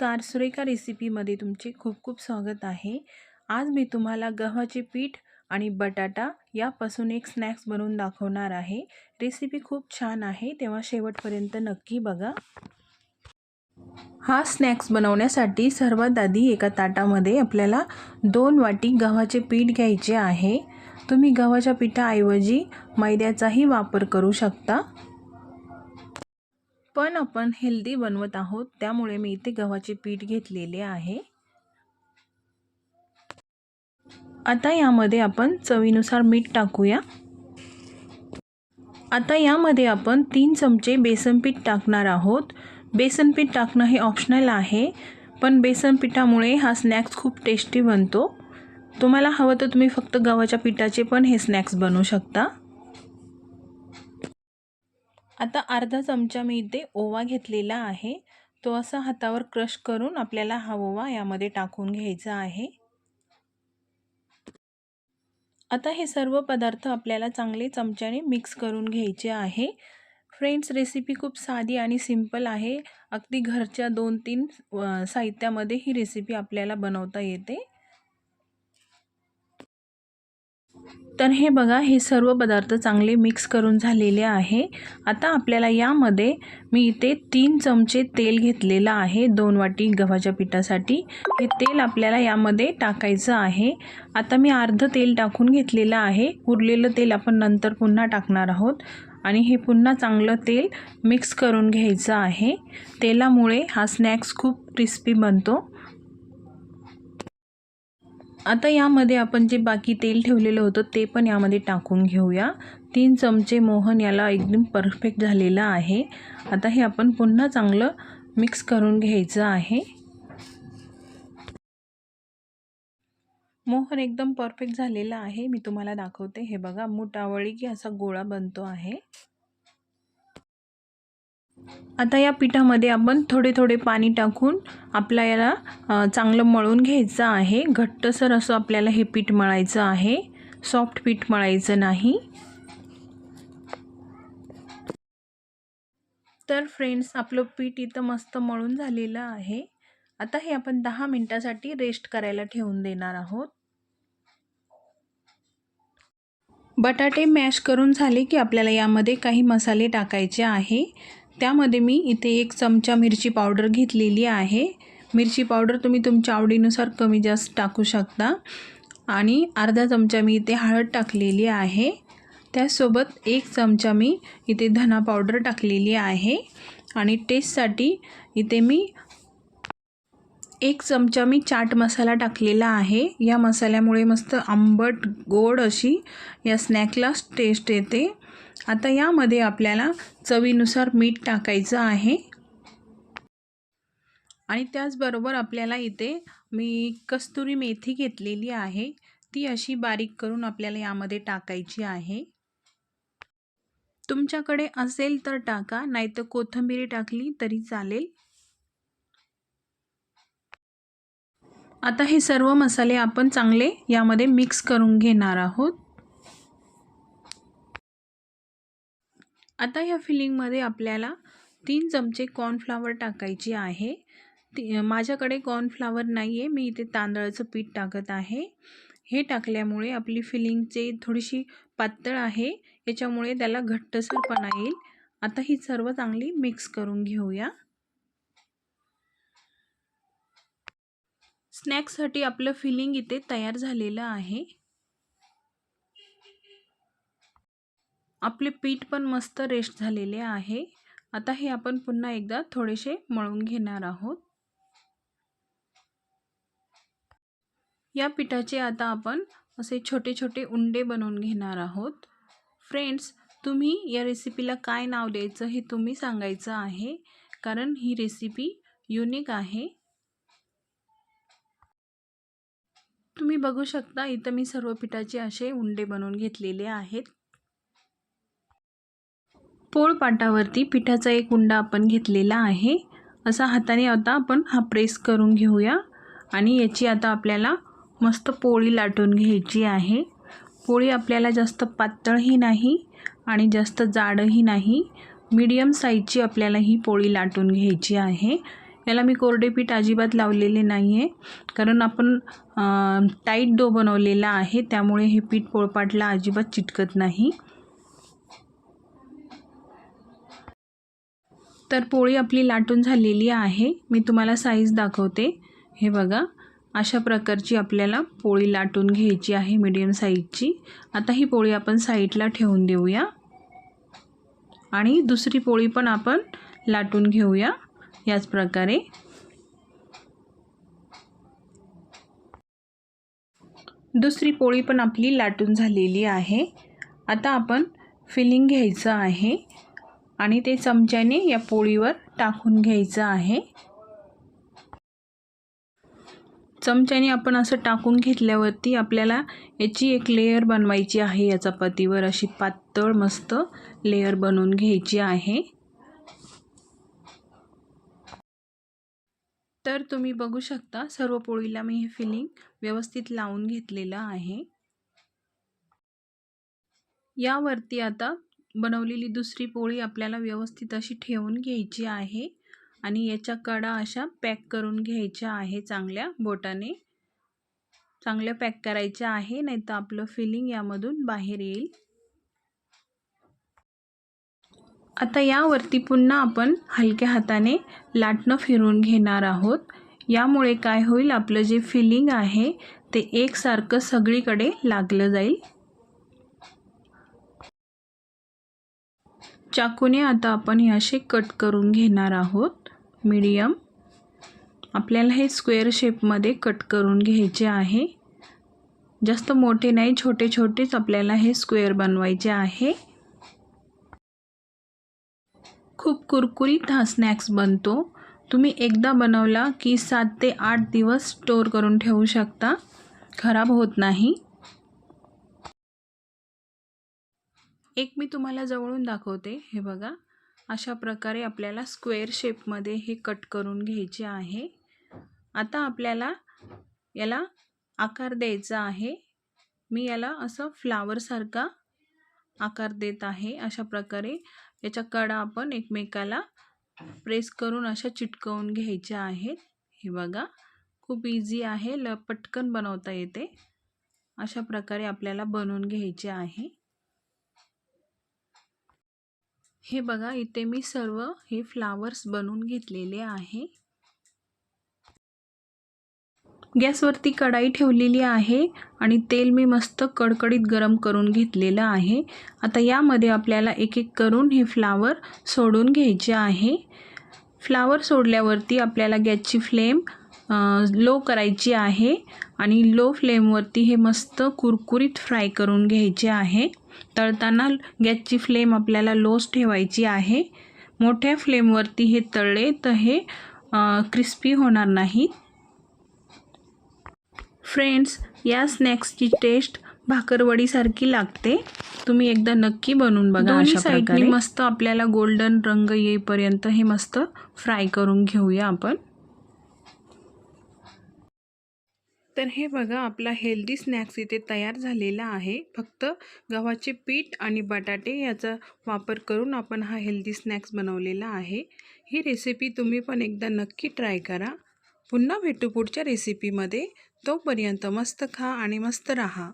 नमस्कार सुरेखा रेसिपीमध्ये तुमचे खूप खूप स्वागत आहे. आज मी तुम्हाला गव्हाचे पीठ आणि बटाटा यापासून एक स्नॅक्स बनवून दाखवणार आहे. रेसिपी खूप छान आहे तेव्हा शेवटपर्यंत नक्की बघा. हा स्नॅक्स बनवण्यासाठी सर्वात आधी एका ताटामध्ये आपल्याला दोन वाटी गव्हाचे पीठ घ्यायचे आहे. तुम्ही गव्हाच्या पिठाऐवजी मैद्याचाही वापर करू शकता. पण आपण हेल्दी बनवत आहोत त्यामुळे मी इथे गव्हाचे पीठ घेतलेले आहे. आता यामध्ये आपण चवीनुसार मीठ टाकूया. आता यामध्ये आपण तीन चमचे बेसन पीठ टाकणार आहोत. बेसन पीठ टाकणं हे ऑप्शनल आहे पण बेसन पिठामुळे हा स्नॅक्स खूप टेस्टी बनतो. तुम्हाला हवं तर तुम्ही फक्त गव्हाच्या पिठाचे पण हे स्नॅक्स बनवू शकता. आता अर्धा चमचा मी इथे ओवा घेतलेला आहे. तो असा हातावर क्रश करून आपल्याला हा ओवा यामध्ये टाकून घ्यायचा आहे. आता हे सर्व पदार्थ आपल्याला चांगले चमच्याने मिक्स करून घ्यायचे आहे. फ्रेंड्स रेसिपी खूप साधी आणि सिंपल आहे. अगदी घरच्या दोन तीन साहित्यामध्ये ही रेसिपी आपल्याला बनवता येते. तर हे बघा हे सर्व पदार्थ चांगले मिक्स करून झालेले आहे. आता आपल्याला यामध्ये मी इथे तीन चमचे तेल घेतलेलं आहे दोन वाटी गव्हाच्या पिठासाठी. हे तेल आपल्याला यामध्ये टाकायचं आहे. आता मी अर्ध तेल टाकून घेतलेलं आहे. उरलेलं तेल आपण नंतर पुन्हा टाकणार आहोत. आणि हे पुन्हा चांगलं तेल मिक्स करून घ्यायचं आहे. तेलामुळे हा स्नॅक्स खूप क्रिस्पी बनतो. आता यामध्ये आपण जे बाकी तेल ठेवलेलं होतं ते पण यामध्ये टाकून घेऊया. तीन चमचे मोहन याला एकदम परफेक्ट झालेलं आहे. आता हे आपण पुन्हा चांगलं मिक्स करून घ्यायचं आहे. मोहन एकदम परफेक्ट झालेलं आहे. मी तुम्हाला दाखवते. हे बघा मुटावळी की असा गोळा बनतो आहे. आता या पिठामध्ये आपण थोडे थोडे पाणी टाकून आपल्या याला चांगलं मळून घ्यायचं आहे. घट्टसर असं आपल्याला हे पीठ मळायचं आहे. सॉफ्ट पीठ मळायचं नाही. तर फ्रेंड्स आपलं पीठ इथं मस्त मळून झालेलं आहे. आता हे आपण दहा मिनटासाठी रेस्ट करायला ठेवून देणार आहोत. बटाटे मॅश करून झाले की आपल्याला यामध्ये काही मसाले टाकायचे आहे. त्यामध्ये मी इथे एक चमचा मिरची पावडर घेतलेली आहे. मिरची पावडर तुम्ही तुमच्या आवडीनुसार कमी जास्त टाकू शकता. आणि अर्धा चमचा मी इथे हळद टाकलेली आहे. त्यासोबत एक चमचा मी इथे धना पावडर टाकलेली आहे. आणि टेस्टसाठी इथे मी एक चमचा मी चाट मसाला टाकलेला आहे. या मसाल्यामुळे मस्त आंबट गोड अशी या स्नॅकलाच टेस्ट येते. आता यामध्ये आपल्याला चवीनुसार मीठ टाकायचं आहे. आणि त्याचबरोबर आपल्याला इथे मी कस्तुरी मेथी घेतलेली आहे. ती अशी बारीक करून आपल्याला यामध्ये टाकायची आहे. तुमच्याकडे असेल तर टाका नाहीतर कोथिंबीर टाकली तरी चालेल. आता हे सर्व मसाले आपण चांगले यामध्ये मिक्स करून घेणार आहोत. आता या फिलिंगमध्ये आपल्याला तीन चमचे कॉर्नफ्लावर टाकायची आहे. ती माझ्याकडे कॉर्नफ्लावर नाही आहे मी इथे तांदळाचं पीठ टाकत आहे. हे टाकल्यामुळे आपली फिलिंगचे थोडीशी पातळ आहे याच्यामुळे त्याला घट्टसरपणा येईल. आता ही सर्व चांगली मिक्स करून घेऊया. स्नॅक्ससाठी आपलं फिलिंग इथे तयार झालेलं आहे. आपले पीठ पण मस्त रेस्ट झालेले आहे. आता हे आपण पुन्हा एकदा थोडेसे मळून घेणार आहोत. या पिठाचे आता आपण असे छोटे छोटे उंडे बनवून घेणार आहोत. फ्रेंड्स तुम्ही या रेसिपीला काय नाव द्यायचं हे तुम्ही सांगायचं आहे. कारण ही रेसिपी युनिक आहे. तुम्ही बघू शकता इथं मी सर्व पिठाचे असे उंडे बनवून घेतलेले आहेत. पोळपाटावरती पिठाचा एक उंडा आपण घेतलेला आहे. असा हाताने आता आपण हा प्रेस करून घेऊया. आणि याची आता आपल्याला मस्त पोळी लाटून घ्यायची आहे. पोळी आपल्याला जास्त पातळही नाही आणि जास्त जाडही नाही. मीडियम साईजची आपल्याला ही पोळी लाटून घ्यायची आहे. याला मी कोरडे पीठ अजिबात लावलेले नाही आहे कारण आपण टाईट डो बनवलेला आहे. त्यामुळे हे पीठ पोळपाटला अजिबात चिटकत नाही. तर पोळी आपली लाटून झालेली आहे. मी तुम्हाला साईज दाखवते. हे बघा अशा प्रकारची आपल्याला पोळी लाटून घ्यायची आहे मीडियम साईजची आता ही पोळी आपण साईडला ठेवून देऊया. आणि दुसरी पोळी पण आपण लाटून घेऊया. याच प्रकारे. दुसरी पोळी पण आपली लाटून झालेली आहे. आता आपण फिलिंग घ्यायचं आहे. आणि ते चमच्याने या पोळीवर टाकून घ्यायचं आहे. चमच्याने आपण असं टाकून घेतल्यावरती आपल्याला याची एक लेयर बनवायची आहे. या चपातीवर अशी पातळ मस्त लेयर बनवून घ्यायची आहे. तर तुम्ही बघू शकता सर्व पोळीला मी हे फिलिंग व्यवस्थित लावून घेतलेलं आहे. यावरती आता बनवलेली दुसरी पोळी आपल्याला व्यवस्थित अशी ठेवून घ्यायची आहे. आणि याच्या कडा अशा पॅक करून घ्यायच्या आहे चांगल्या बोटाने. चांगल्या पॅक करायच्या आहे नाही तर आपलं फिलिंग यामधून बाहेर येईल. आता यावरती पुन्हा आपण हलक्या हाताने लाटणं फिरून घेणार आहोत. यामुळे काय होईल आपलं जे फिलिंग आहे ते एकसारखं सगळीकडे लागलं जाईल. चाकूने आता आपण हे असे कट करून घेणार आहोत. मीडियम. आपल्याला हे स्क्वेअर शेपमध्ये कट करून घ्यायचे आहे. जास्त मोठे नाही छोटे छोटेच आपल्याला हे स्क्वेअर बनवायचे आहे. खूप कुरकुरीत हा स्नॅक्स बनतो. तुम्ही एकदा बनवला की सात ते आठ दिवस स्टोर करून ठेवू शकता. खराब होत नाही. एक मी तुम्हाला जवळून दाखवते. हे बघा. अशा प्रकारे आपल्याला स्क्वेअर शेपमध्ये हे कट करून घ्यायचे आहे. आता आपल्याला याला आकार द्यायचा आहे. मी याला असं फ्लावरसारखा आकार देत आहे. अशा प्रकारे याच्या कडा आपण एकमेकाला प्रेस करून अशा चिटकवून घ्यायच्या आहेत. हे बघा. खूप इझी आहे. ल पटकन बनवता येते. अशा प्रकारे आपल्याला बनवून घ्यायचे आहे. हे बघा इथे मी सर्व हे फ्लावर्स बनवून घेतलेले आहे. गॅसवरती कढाई ठेवलेली आहे आणि तेल मी मस्त कडकडीत गरम करून घेतलेलं आहे. आता यामध्ये आपल्याला एक एक करून हे फ्लावर सोडून घ्यायचे आहे. फ्लावर सोडल्यावरती आपल्याला गॅसची फ्लेम लो करायची आहे आणि लो फ्लेमवरती हे मस्त कुरकुरीत फ्राय करून घ्यायचे आहे. तळताना गॅसची फ्लेम आपल्याला लोच ठेवायची आहे. मोठ्या फ्लेमवरती हे तळले तर हे क्रिस्पी होणार नाही. फ्रेंड्स या स्नॅक्सची टेस्ट भाकरवडीसारखी लागते. तुम्ही एकदा नक्की बनवून बघा अशा प्रकारे. मस्त आपल्याला गोल्डन रंग येईपर्यंत हे मस्त फ्राय करून घेऊया आपण. तर हे बघा आपला हेल्दी स्नॅक्स इथे तयार झालेला आहे. फक्त गव्हाचे पीठ आणि बटाटे याचा वापर करून आपण हा हेल्दी स्नॅक्स बनवलेला आहे. ही रेसिपी तुम्ही पण एकदा नक्की ट्राय करा. पुन्हा भेटू पुढच्या रेसिपीमध्ये तोपर्यंत मस्त खा आणि मस्त राहा.